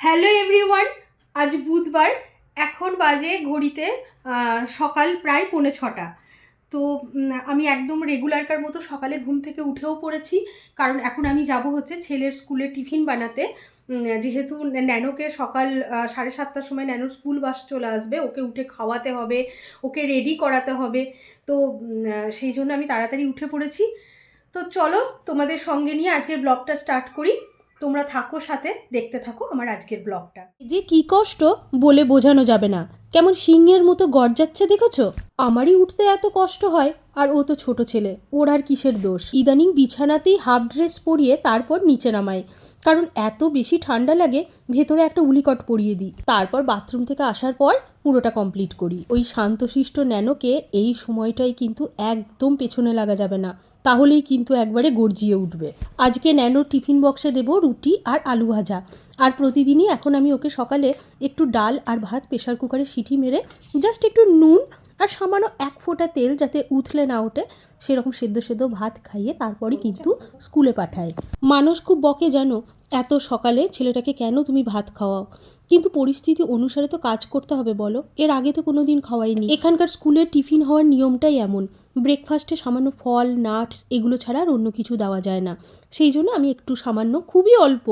Hello everyone আজ বুধবার, এখন বাজে ঘড়িতে সকাল প্রায় পৌনে ছটা। তো আমি একদম রেগুলারকার মতো সকালে ঘুম থেকে উঠেও পড়েছি, কারণ এখন আমি যাব হচ্ছে ছেলের স্কুলে টিফিন বানাতে। যেহেতু ন্যানোকে সকাল সাড়ে সাতটার সময় ন্যানোর স্কুল বাস চলে আসবে, ওকে উঠে খাওয়াতে হবে, ওকে রেডি করাতে হবে। তো সেই জন্য আমি তাড়াতাড়ি উঠে পড়েছি। তো চলো তোমাদের সঙ্গে নিয়ে আজকের ব্লগটা স্টার্ট করি। তোমরা থাকো সাথে, দেখতে থাকো আমার আজকের ব্লগটা। যে কি কষ্ট, বলে বোঝানো যাবে না। কেমন সিংহের মতো গর্জাচ্ছে, দেখেছ? আমারই উঠতে এত কষ্ট হয়। আর ও তো ছোট ছেলে, ওর আর কিসের দোষ? ইদানিং বিছানাতেই হাফ ড্রেস পরিয়ে তারপর নিচে নামায় কারণ এত বেশি ঠান্ডা লাগে ভেতরে একটা উলিকট পরিয়ে দিই। তারপর বাথরুম থেকে আসার পর পুরোটা কমপ্লিট করি। ওই শান্তশিষ্ট ন্যানোকে এই সময়টাই কিন্তু একদম পেছনে লাগা যাবে না, তাহলেই কিন্তু একবারে গর্জিয়ে উঠবে। আজকে ন্যানোর টিফিন বক্সে দেবো রুটি আর আলু ভাজা। আর প্রতিদিনই এখন আমি ওকে সকালে একটু ডাল আর ভাত প্রেশার কুকারে সিটি মেরে জাস্ট একটু নুন আর সামান্য এক ফোঁটা তেল যাতে উথলে না ওঠে, সেরকম সেদ্ধ সেদ্ধ ভাত খাইয়ে তারপরই কিন্তু স্কুলে পাঠায়। মানুষ খুব বকে জানো, এত সকালে ছেলেটাকে কেন তুমি ভাত খাওয়াও? কিন্তু পরিস্থিতি অনুসারে তো কাজ করতে হবে বলো, এর আগে তো কোনো দিন খাওয়াইনি। এখানকার স্কুলের টিফিন হওয়ার নিয়মটাই এমন, ব্রেকফাস্টে সামান্য ফল, নাটস এগুলো ছাড়া আর অন্য কিছু দেওয়া যায় না। সেই জন্য আমি একটু সামান্য, খুবই অল্প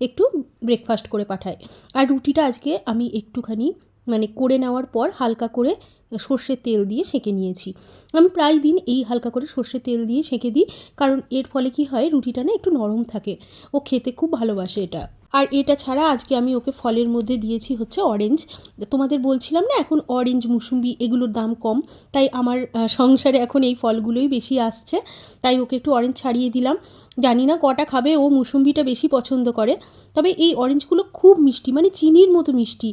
একটু ব্রেকফাস্ট করে পাঠাই। আর রুটিটা আজকে আমি একটুখানি মানে করে নেওয়ার পর হালকা করে সর্ষের তেল দিয়ে সেঁকে নিয়েছি। আমি প্রায় দিন এই হালকা করে সর্ষের তেল দিয়ে সেঁকে দিই, কারণ এর ফলে কি হয়, রুটিটা না একটু নরম থাকে। ও খেতে খুব ভালোবাসে এটা। আর এটা ছাড়া আজকে আমি ওকে ফলের মধ্যে দিয়েছি হচ্ছে অরেঞ্জ তোমাদের বলছিলাম না এখন অরেঞ্জ মুসুম্বি এগুলোর দাম কম, তাই আমার সংসারে এখন এই ফলগুলোই বেশি আসছে। তাই ওকে একটু অরেঞ্জ ছাড়িয়ে দিলাম। জানি না কটা খাবে, ও মুসুম্বিটা বেশি পছন্দ করে। তবে এই অরেঞ্জগুলো খুব মিষ্টি মানে চিনির মতো মিষ্টি।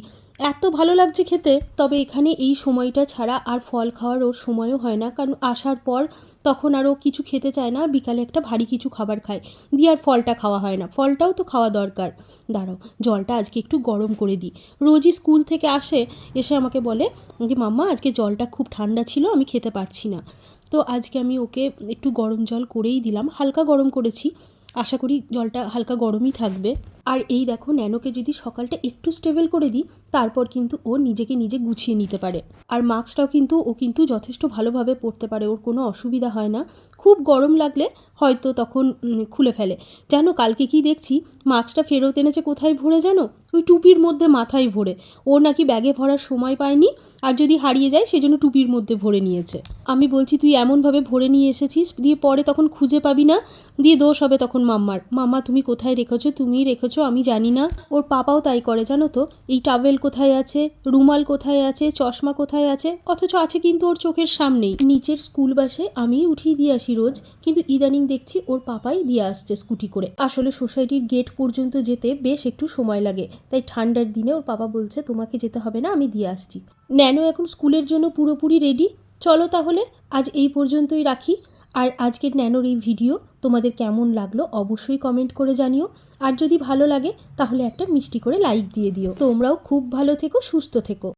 এত ভালো লাগছে খেতে, তবে এখানে এই সময়টা ছাড়া আর ফল খাওয়ার ওর সময়ও হয় না। কারণ আসার পর তখন আর ও কিছু খেতে চায় না বিকালে একটা ভারী কিছু খাবার খায়। দিয়ে আর ফলটা খাওয়া হয় না। ফলটাও তো খাওয়া দরকার। দাঁড়াও, জলটা আজকে একটু গরম করে দিই। রোজই স্কুল থেকে আসে, এসে আমাকে বলে যে, মাম্মা, আজকে জলটা খুব ঠান্ডা ছিল, আমি খেতে পারছি না। তো আজকে আমি ওকে একটু গরম জল করেই দিলাম। হালকা গরম করেছি। আশা করি জলটা হালকা গরমই থাকবে। আর এই দেখো, ন্যানোকে যদি সকালটা একটু স্টেবল করে দিই, তারপর কিন্তু ও নিজেকে নিজে গুছিয়ে নিতে পারে। আর মাস্কটাও কিন্তু, ও কিন্তু যথেষ্ট ভালোভাবে পরতে পারে, ওর কোনো অসুবিধা হয় না। খুব গরম লাগলে হয়তো তখন খুলে ফেলে। জানো, কালকে কি দেখছি, মাস্কটা ফেরত এনেছে কোথায় ভরে জানো? ওই টুপির মধ্যে মাথায় ভরে। ও নাকি ব্যাগে ভরার সময় পায়নি, আর যদি হারিয়ে যায় সেজন্য টুপির মধ্যে ভরে নিয়েছে। আমি বলছি, তুই এমনভাবে ভরে নিয়ে এসেছিস, দিয়ে পরে তখন খুঁজে পাবি না, দিয়ে দোষ হবে তখন মাম্মার। মাম্মা, তুমি কোথায় রেখেছো? তুমিই রেখেছো আমি জানি না। ওর পাপাও তাই করে, জানো তো। এই টাওয়েল কোথায় আছে? রুমাল কোথায় আছে? চশমা কোথায় আছে? অথচ আছে কিন্তু ওর চোখের সামনেই। নিচের স্কুল বাসে আমি উঠিয়ে দিয়ে আসি রোজ, কিন্তু ইদানিং দেখছি ওর পাপাই দিয়ে আসছে স্কুটি করে। আসলে সোসাইটির গেট পর্যন্ত যেতে বেশ একটু সময় লাগে। তাই ঠান্ডার দিনে ওর পাপা বলছে, তোমাকে যেতে হবে না, আমি দিয়ে আসছি। ন্যানো এখন স্কুলের জন্য পুরোপুরি রেডি চলো তাহলে, আজ এই পর্যন্তই রাখি। আর আজকের ন্যানোর এই ভিডিও তোমাদের কেমন লাগল অবশ্যই কমেন্ট করে জানিও। আর যদি ভালো লাগে, তাহলে একটা মিষ্টি করে লাইক দিয়ে দিও। তোমরাও খুব ভালো থেকো, সুস্থ থেকো।